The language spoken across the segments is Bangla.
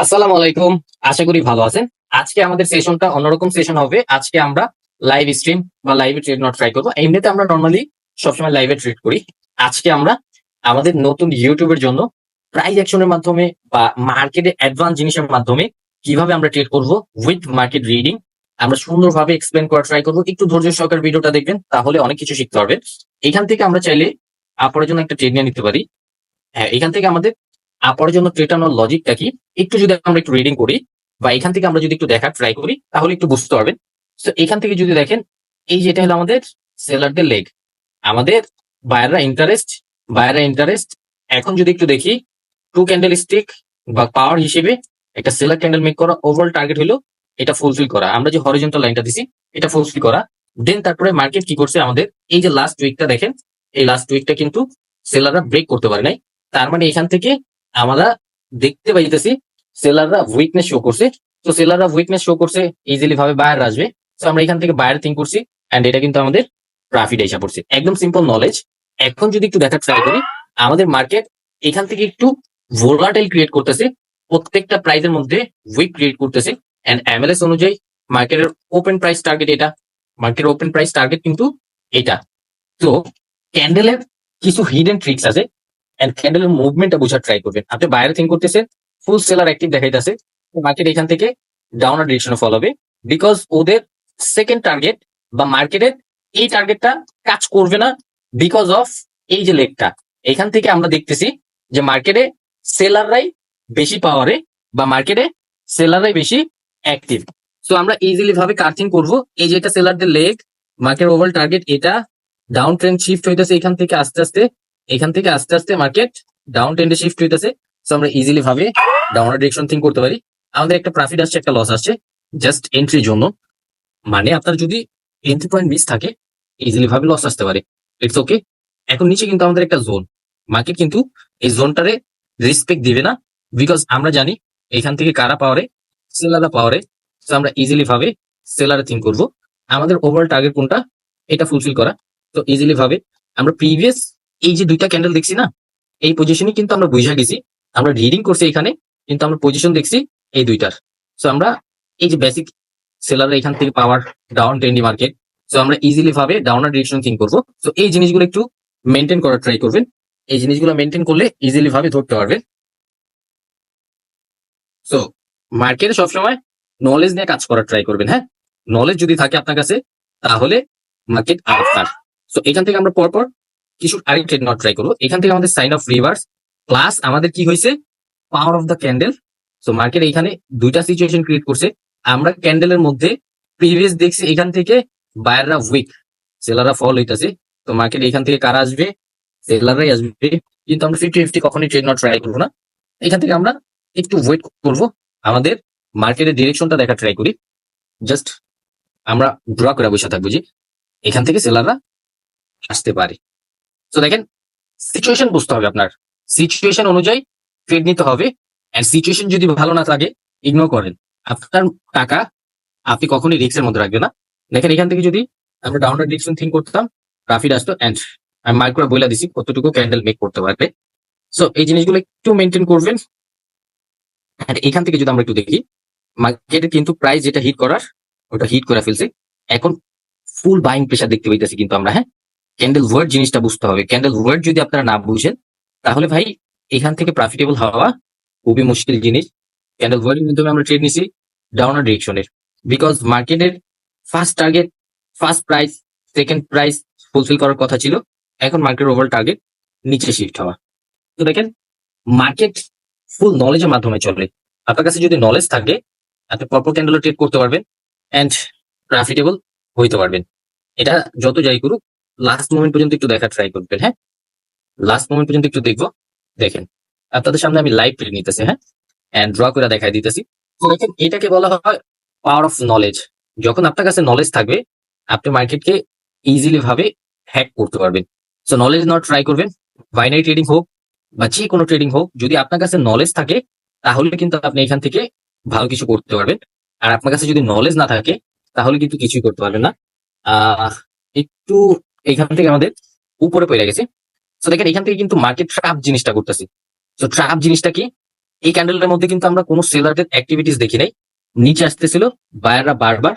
আসসালামু আলাইকুম। আশা করি ভালো আছেন। আজকে আমাদের সেশনটা অন্যরকম সেশন হবে। আজকে আমরা লাইভ স্ট্রিম বা লাইভে ট্রেড নট ট্রাই করব। এমনিতে আমরা নর্মালি সবসময় লাইভে ট্রেড করি। আজকে আমরা আমাদের নতুন ইউটিউবের জন্য প্রাইস অ্যাকশনের মাধ্যমে বা মার্কেটে অ্যাডভান্স জিনিসের মাধ্যমে কীভাবে আমরা ট্রেড করব উইথ মার্কেট রিডিং, আমরা সুন্দরভাবে এক্সপ্লেন করা ট্রাই করব। একটু ধৈর্য সহকার ভিডিওটা দেখবেন, তাহলে অনেক কিছু শিখতে পারবেন। এখান থেকে আমরা চাইলে আপনার জন্য একটা ট্রেড নিয়ে নিতে পারি। হ্যাঁ এখান থেকে আমাদের আপনার জন্য ট্রেড আনার লজিকটা কি? একটু যদি আমরা একটু রিডিং করি, বা এখান থেকে আমরা যদি একটু দেখার ট্রাই করি, তাহলে একটু বুঝতে পারবেন। তো এখান থেকে যদি দেখেন, এই যেটা হলো আমাদের সেলারদের লেগ আমাদের বায়াররা ইন্টারেস্ট বায়াররা ইন্টারেস্ট এখন যদি একটু দেখি টু ক্যান্ডেল স্টিক বা পাওয়ার হিসেবে একটা সেলার ক্যান্ডেল মেক করা ওভারঅল টার্গেট হলো এটা ফুলফিল করা। আমরা যে হরিজন্টাল লাইনটা দিছি, এটা ফুলফিল করা। দেন তারপরে মার্কেট কি করছে আমাদের? এই যে লাস্ট উইকটা দেখেন, এই লাস্ট উইকটা কিন্তু সেলাররা ব্রেক করতে পারে নাই। তার মানে এখান থেকে আমরা দেখতে পাইতেছি সেলাররা উইকনেস শো করছে। তো সেলাররা উইকনেস শো করছে ইজিলি ভাবে বায়ার আসবে। তো আমরা এখান থেকে বায়ার থিঙ্ক করছি এন্ড এটা কিন্তু আমাদের প্রফিট এসে পড়ছে। একদম সিম্পল নলেজ এখন যদি একটু দেখার ট্রাই করি, আমাদের মার্কেট এখান থেকে একটু ভোলাটাইল ক্রিয়েট করতেছে। প্রত্যেকটা প্রাইসের মধ্যে উইক ক্রিয়েট করতেছে। এন্ড এমএলএস অনুযায়ী মার্কেটের ওপেন প্রাইস টার্গেট এটা। মার্কেটের ওপেন প্রাইস টার্গেট কিন্তু এটা। তো ক্যান্ডেলের কিছু হিডেন ট্রিক্স আছে। এন্ড ক্যান্ডেলের মুভমেন্টটা বোঝার ট্রাই করবেন। আপনি বাইরে থিঙ্ক করতেছে ফুল সেলার অ্যাক্টিভ দেখাইতেছে মার্কেট এখান থেকে ডাউনার ডিরেকশনে ফলো হবে। বিকজ ওদের সেকেন্ড টার্গেট বা মার্কেটের এই টার্গেটটা কাজ করবে না বিকজ অফ এই যে লেগটা এখান থেকে আমরা দেখতেছি যে মার্কেটে সেলাররাই বেশি পাওয়ারে বা মার্কেটে সেলাররাই বেশি অ্যাক্টিভ সো আমরা ইজিলি ভাবে কার্থিং করব, এই যে এটা সেলারদের লেগ মার্কেট ওভার টার্গেট এটা ডাউন ট্রেন্ড শিফট হইতেছে এখান থেকে আস্তে আস্তে। এখান থেকে আস্তে আস্তে মার্কেট ডাউন ট্রেন্ডে শিফট হইতেছে। সো আমরা ইজিলি ভাবে ডাউনার ডিরেকশন থিঙ্ক করতে পারি। আমাদের একটা প্রফিট আসছে, একটা লস আসছে জাস্ট এন্ট্রির জন্য। মানে আপনার যদি এন্ট্রি পয়েন্ট মিস থাকে ইজিলি ভাবে লস আসতে পারে। ইটস ওকে এখন নিচে কিন্তু আমাদের একটা জোন মার্কেট কিন্তু এই জোনটারে রেসপেক্ট দিবে না বিকজ আমরা জানি এখান থেকে কারা পাওয়ারে সেলাররা পাওয়ারে সো আমরা ইজিলি ভাবে সেলারে থিঙ্ক করব। আমাদের ওভারঅল টার্গেট কোনটা? এটা ফুলফিল করা। তো ইজিলি ভাবে আমরা প্রিভিয়াস এই যে দুইটা ক্যান্ডেল দেখছি না, এই পজিশনে কিন্তু আমরা বুঝা গেছি। আমরা রিডিং করছি এখানে, কিন্তু আমরা পজিশন দেখছি এই দুইটার। সো আমরা এই যে বেসিক সেলার এখান থেকে power down trendy market so আমরা ইজিলি ভাবে ডাউনার ডিরেকশন থিঙ্ক করব। সো এই জিনিসগুলো একটু মেনটেন করার ট্রাই করবেন। এই জিনিসগুলো মেনটেন করলে ইজিলি ভাবে ধরতে পারবেন। সো মার্কেটে সবসময় নলেজ নিয়ে কাজ করার ট্রাই করবেন হ্যাঁ? নলেজ যদি থাকে আপনার কাছে, তাহলে মার্কেট আপনার সো এখান থেকে আমরা পরপর কিছু আরেক ট্রেড নট ট্রাই করব। এখান থেকে আমাদের সাইন অফ রিভার্স প্লাস আমাদের কি হয়েছে? Power of the candle so market এখানে দুইটা সিচুয়েশন ক্রিয়েট করছে। আমরা ক্যান্ডেলের মধ্যে প্রিভিয়াস দেখছি এখান থেকে বায়াররা উইক সেলাররা ফল হইতাছে। তো মার্কেট এখান থেকে কারা আসবে? সেলাররাই আসবে। কিন্তু আমরা ফিফটি ফিফটি কখনই ট্রেড নট ট্রাই করব না। এখান থেকে আমরা একটু ওয়েট করব। আমাদের মার্কেটের ডিরেকশনটা দেখা ট্রাই করি। জাস্ট আমরা ড্র করে বসে থাকব যে, এখান থেকে সেলাররা আসতে পারে। তো দেখেন সিচুয়েশন বুঝতে হবে আপনার। সিচুয়েশন অনুযায়ী ট্রেড নিতে হবে এন্ড সিচুয়েশন যদি ভালো না থাকে ইগনোর করেন। আপনার টাকা আপনি কখনোই রিক্সের মধ্যে রাখবেন না। দেখেন, এখান থেকে যদি আমরা ডাউনার ডিরেকশন থিঙ্ক করতাম প্রফিট আসতো এন্ড আমি মাইক্রো বলে দিছি, কতটুকু ক্যান্ডেল মেক করতে পারবে। সো এই জিনিসগুলো একটু মেনটেন করবেন। আর এখান থেকে যদি আমরা একটু দেখি মার্কেটে কিন্তু প্রাইস যেটা হিট করার, ওটা হিট করে ফেলছে। এখন ফুল বাইং প্রেশার দেখতে পাইতেছি কিন্তু আমরা হ্যাঁ? ক্যান্ডেল ওয়ার্ড জিনিসটা বুঝতে হবে। ক্যান্ডেল ওয়ার্ড যদি আপনারা না বুঝেন, তাহলে ভাই এখান থেকে প্রফিটেবল হওয়া খুবই মুশকিল জিনিস। ক্যান্ডেল ওয়ার্ডের মাধ্যমে আমরা ট্রেড নিছি ডাউনার ডিরেকশনের বিকজ মার্কেটের first target first price second price fulfil করার কথা ছিল। এখন মার্কেট ওভার টার্গেট নিচে শিফট হওয়া। তো দেখেন মার্কেট ফুল নলেজের মাধ্যমে চলে। আপনার কাছে যদি নলেজ থাকে, আপনি পরপর ক্যান্ডেল ট্রেড করতে পারবেন অ্যান্ড প্রফিটেবল হইতে পারবেন। এটা যত যাই করুক লাস্ট মোমেন্ট পর্যন্ত একটু দেখার ট্রাই করবেন হ্যাঁ? লাস্ট মোমেন্ট পর্যন্ত একটু দেখব, দেখেন। আপনাদের সামনে আমি লাইভ ট্রেড নিতেছি হ্যাঁ? অ্যান্ড ড্র করে দেখাই দিতেছি। দেখেন, এটাকে বলা হয় পাওয়ার অফ নলেজ যখন আপনার কাছে নলেজ থাকবে, আপনি মার্কেটকে ইজিলি ভাবে হ্যাক করতে পারবেন। সো নলেজ নট ট্রাই করবেন। বাইনারি ট্রেডিং হোক বা যে কোনো ট্রেডিং হোক, যদি আপনার কাছে নলেজ থাকে, তাহলে কিন্তু আপনি এখান থেকে ভালো কিছু করতে পারবেন। আর আপনার কাছে যদি নলেজ না থাকে, তাহলে কিন্তু কিছুই করতে পারবেন না। একটু এখান থেকে আমাদের উপরে পড়ে গেছে। তো দেখেন এখান থেকে কিন্তু মার্কেট ট্রাপ জিনিসটা করতেছি তো ট্রাপ জিনিসটা কি? এই ক্যান্ডেলটার মধ্যে কিন্তু আমরা কোনো সেলারদের অ্যাক্টিভিটিস দেখি নাই। নিচে আসতেছিল বায়াররা বারবার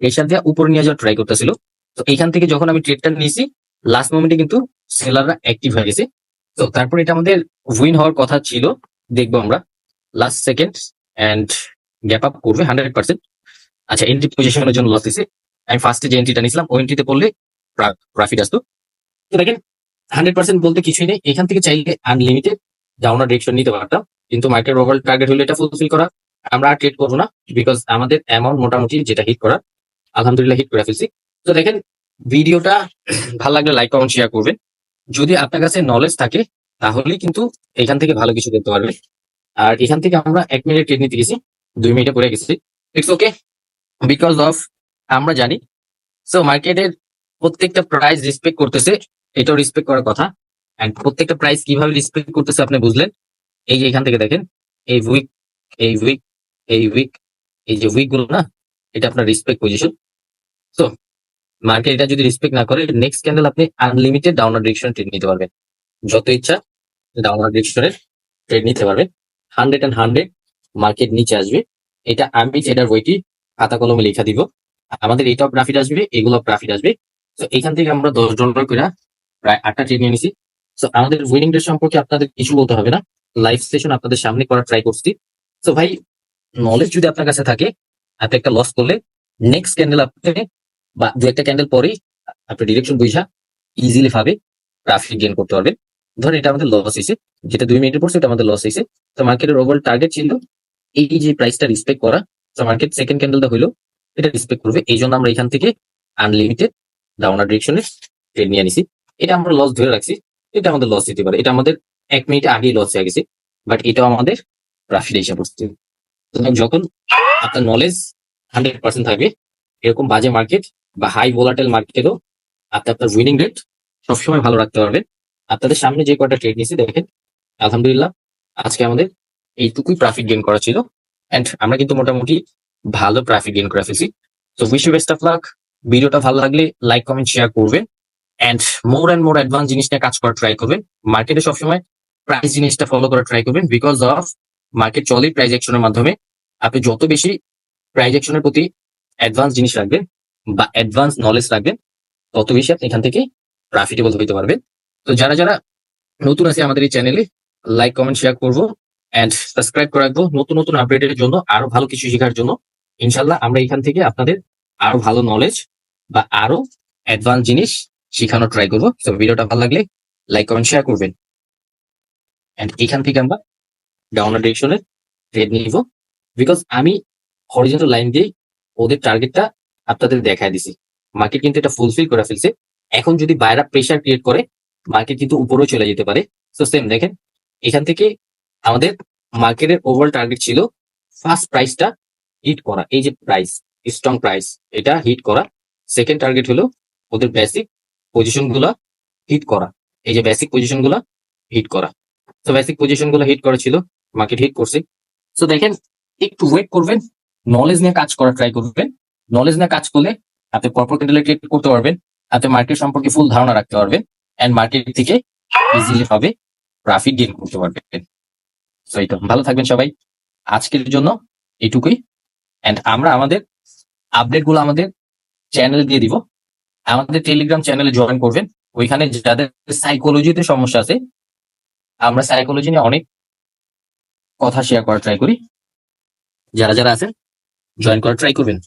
প্রেশার দিয়ে উপরে নিয়ে যাওয়ার ট্রাই করতেছিল। তো এখান থেকে যখন আমি ট্রেডটা নিয়েছি লাস্ট মোমেন্টে কিন্তু সেলাররা অ্যাক্টিভ হয়ে গেছে। তো তারপর এটা আমাদের উইন হওয়ার কথা ছিল, দেখব আমরা। Last second and gap up করবে হান্ড্রেড পার্সেন্ট আচ্ছা এন্ট্রি পজিশনের জন্য লস দিছে। আমি ফার্স্টে যে এন্ট্রিটা নিয়েছিলাম, ওই এন্ট্রিতে পড়লে প্রফিট আসতো তো দেখেন হান্ড্রেড পার্সেন্ট বলতে কিছুই নেই। এখান থেকে চাইলে আনলিমিটেড ডাউনার ডিরেকশন নিতে পারতাম। কিন্তু মার্কেট ওভারঅল টার্গেট হলে এটা ফুলফিল করা। আমরা আর ট্রেড করব না বিকজ আমাদের অ্যামাউন্ট মোটামুটি যেটা হিট করা, আলহামদুলিল্লাহ হিট করে ফেলছি। তো দেখেন, ভিডিওটা ভালো লাগলে লাইক কমেন্ট শেয়ার করবেন। যদি আপনার কাছে নলেজ থাকে, তাহলে কিন্তু এখান থেকে ভালো কিছু দেখতে পারবেন। আর এখান থেকে আমরা এক মিনিট ট্রেড নিতে গেছি, দুই মিনিটে পড়ে গেছি। ইটস ওকে বিকজ অফ আমরা জানি। সো মার্কেটের প্রত্যেকটা প্রাইস রেসপেক্ট করতেছে, এটাও রেসপেক্ট করার কথা। এন্ড প্রত্যেকটা প্রাইস কীভাবে রেসপেক্ট করতেছে আপনি বুঝলেন? এই যে এখান থেকে দেখেন, এই উইক এই উইক এই উইক এই যে উইকগুলো না, এটা আপনার রেসপেক্ট পজিশন সো মার্কেট এটা যদি রেসপেক্ট না করে নেক্সট ক্যান্ডেল আপনি আনলিমিটেড ডাউনার ডিরেকশন ট্রেড নিতে পারবেন। যত ইচ্ছা ডাউনার ডিরেকশনের ট্রেড নিতে পারবেন। হান্ড্রেড অ্যান্ড হান্ড্রেড মার্কেট নিচে আসবে। এটা আমি এটার বইটি খাতা কলমে লেখা দিব। আমাদের এটাও প্রফিট আসবে, এগুলো প্রফিট আসবে। তো এখান থেকে আমরা দশ ডলার করে প্রায় আটটা ট্রেড নিয়ে নিছি। তো আমাদের উইনিং রেট সম্পর্কে আপনাদের কিছু বলতে হবে না। লাইভ সেশন আপনাদের সামনে করার ট্রাই করছি। তো ভাই নলেজ যদি আপনার কাছে থাকে, আপনি একটা লস করলে নেক্সট ক্যান্ডেল আপনি, বা দু একটা ক্যান্ডেল পরেই আপনি ডিরেকশন বুঝা ইজিলি ভাবে প্রফিট গেন করতে পারবেন। ধরেন এটা আমাদের লস হয়েছে, যেটা দুই মিনিটের পর সেটা আমাদের লস হয়েছে। তো মার্কেটের ওভারঅল টার্গেট ছিল এই যে প্রাইসটা রিসপেক্ট করা। তো মার্কেট সেকেন্ড ক্যান্ডেলটা হইল, এটা রিসপেক্ট করবে। এই জন্য আমরা এখান থেকে আনলিমিটেড ডাউনার ডিরেকশনে ট্রেড নিয়ে নিছি। এটা আমরা লস ধরে রাখছি। এটা আমাদের লস দিতে পারে। এটা আমাদের এক মিনিট আগেই লস হয়ে গেছে। বাট এটাও আমাদের প্রফিট হিসাব হচ্ছে যখন আপনার নলেজ হান্ড্রেড পার্সেন্ট থাকবে, এরকম বাজে মার্কেট বা হাই ভোলাটাইল মার্কেটেও আপনি আপনার উইনিং রেট সবসময় ভালো রাখতে পারবেন। আপনাদের সামনে যে কয়টা ট্রেড নিয়েছি দেখেন। আলহামদুলিল্লাহ, আজকে আমাদের এইটুকুই প্রফিট গেইন করা ছিল। এন্ড আমরা কিন্তু মোটামুটি ভালো প্রফিট গেইন করে ফেলছি। তো wish you best of luck ভিডিওটা ভালো লাগলে লাইক, কমেন্ট শেয়ার করবেন। And more and more advance জিনিস নিয়ে কাজ করার ট্রাই করবেন। মার্কেটে সবসময় প্রাইস জিনিসটা ফলো করার ট্রাই করবেন বিকজ অফ মার্কেট চলে প্রাইজ অ্যাকশনের মাধ্যমে আপনি যত বেশি প্রাইস অ্যাকশনের প্রতি অ্যাডভান্স জিনিস রাখবেন বা অ্যাডভান্স নলেজ রাখবেন, তত বেশি আপনি এখান থেকে প্রফিটেবল হইতে পারবেন। তো যারা যারা নতুন আছে আমাদের এই চ্যানেলে লাইক কমেন্ট শেয়ার করব এন্ড সাবস্ক্রাইব করে রাখব। নতুন নতুন আপডেটের জন্য, আরও ভালো কিছু শেখার জন্য। ইনশাল্লাহ আমরা এখান থেকে আপনাদের আরও ভালো নলেজ বা আরও অ্যাডভান্স জিনিস শেখানোর ট্রাই করব। তো ভিডিওটা ভালো লাগলে লাইক কমেন্ট শেয়ার করবেন। এন্ড এখান থেকে আমরা ডাউনার ডিরেকশনের ট্রেড নিব। বিকজ আমি হরিজেন্টাল লাইন দিয়ে ওদের টার্গেটটা আপনাদের দেখায় দিছি। মার্কেট কিন্তু এটা ফুলফিল করে ফেলছে। এখন যদি বাইরা প্রেশার ক্রিয়েট করে মার্কেট কিন্তু উপরেও চলে যেতে পারে। তো সেম দেখেন, এখান থেকে আমাদের মার্কেটের ওভারঅল টার্গেট ছিল ফার্স্ট প্রাইসটা হিট করা। এই যে প্রাইস স্ট্রং প্রাইস এটা হিট করা। সেকেন্ড টার্গেট হলো ওদের বেসিক পজিশনগুলা হিট করা। এই যে বেসিক পজিশনগুলা হিট করা। তো বেসিক পজিশনগুলো হিট করা ছিল মার্কেট হিট করছে। তো দেখেন, একটু ওয়েট করবেন নলেজ নিয়ে কাজ করা ট্রাই করবেন। নলেজ নিয়ে কাজ করলে আপনি কর্পোরেট ক্যান্ডেলে ট্রেড করতে পারবেন, আপনি মার্কেট সম্পর্কে ফুল ধারণা রাখতে পারবেন এন্ড মার্কেট থেকে ইজিলি ভাবে প্রফিট গেইন করতে পারবেন। সো এই তো, ভালো থাকবেন সবাই। আজকের জন্য এটুকুই এন্ড আমরা আমাদের আপডেটগুলো আমাদের চ্যানেল দিয়ে দিব। আমাদের টেলিগ্রাম চ্যানেলে জয়েন করবেন। ওইখানে যাদের সাইকোলজিতে সমস্যা আছে, আমরা সাইকোলজি নিয়ে অনেক কথা শেয়ার করার ট্রাই করি। যারা যারা আছেন জয়েন করার ট্রাই করবেন।